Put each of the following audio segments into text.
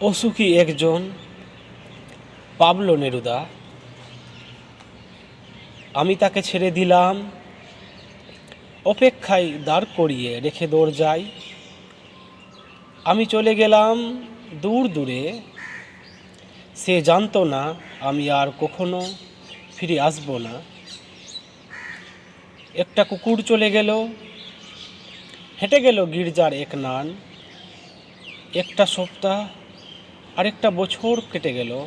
অসুখী একজন Pablo Neruda. আমি তাকে ছেড়ে দিলাম। অপেক্ষায় দাঁড় করিয়ে রেখে যাই। আমি চলে গেলাম দূর দূরে। সে জানতো না আমি আর কখনো ফিরে আসব না। একটা কুকুর চলে গেল। হেঁটে গেল গির্জার এক নান। একটা সপ্তাহ আরেকটা বছর কেটে গেল।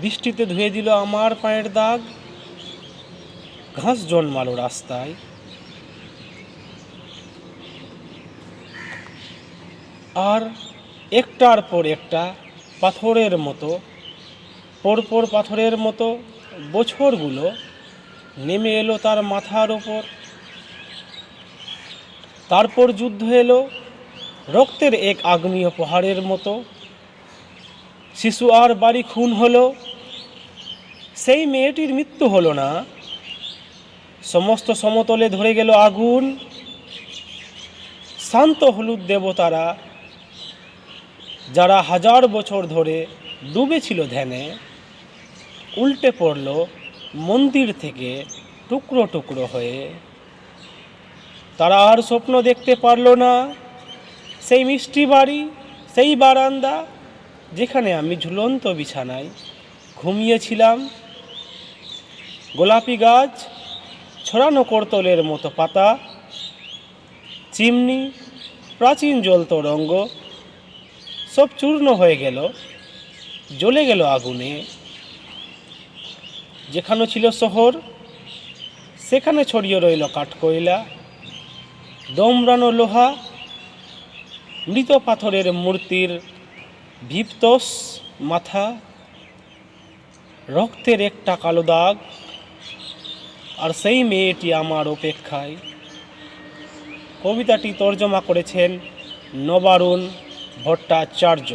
বৃষ্টিতে ধুয়ে দিল আমার পায়ের দাগ। ঘাস জন্মালো রাস্তায়। আর একটার পর একটা পাথরের মতো, পরপর পাথরের মতো বছরগুলো নেমে এলো তার মাথার ওপর। তারপর যুদ্ধ এলো, রক্তের এক আগ্নেয় পাহাড়ের মতো। শিশু আর বাড়ি খুন হলো। সেই মেয়েটির মৃত্যু হলো না। সমস্ত সমতলে ধরে গেল আগুন। শান্ত হলুদ দেবতারা, যারা হাজার বছর ধরে ডুবে ছিল ধ্যানে, উল্টে পড়ল মন্দির থেকে টুকরো টুকরো হয়ে। তারা আর স্বপ্ন দেখতে পারল না। সেই মিষ্টি বাড়ি, সেই বারান্দা যেখানে আমি ঝুলন্ত বিছানায় ঘুমিয়েছিলাম, গোলাপি গাছ, ছড়ানো করতলের মতো পাতা, চিমনি, প্রাচীন জ্বলত রঙ্গ, সব চূর্ণ হয়ে গেল, জ্বলে গেল আগুনে। যেখানে ছিল শহর, সেখানে ছড়িয়ে রইল কাঠকয়লা, দমরানো লোহা, মৃত পাথরের মূর্তির ভিপ্তস মাথা, রক্তের একটা কালো দাগ, আর সেই মেয়েটি আমার অপেক্ষায়। কবিতাটি তর্জমা করেছেন নবারুণ ভট্টাচার্য।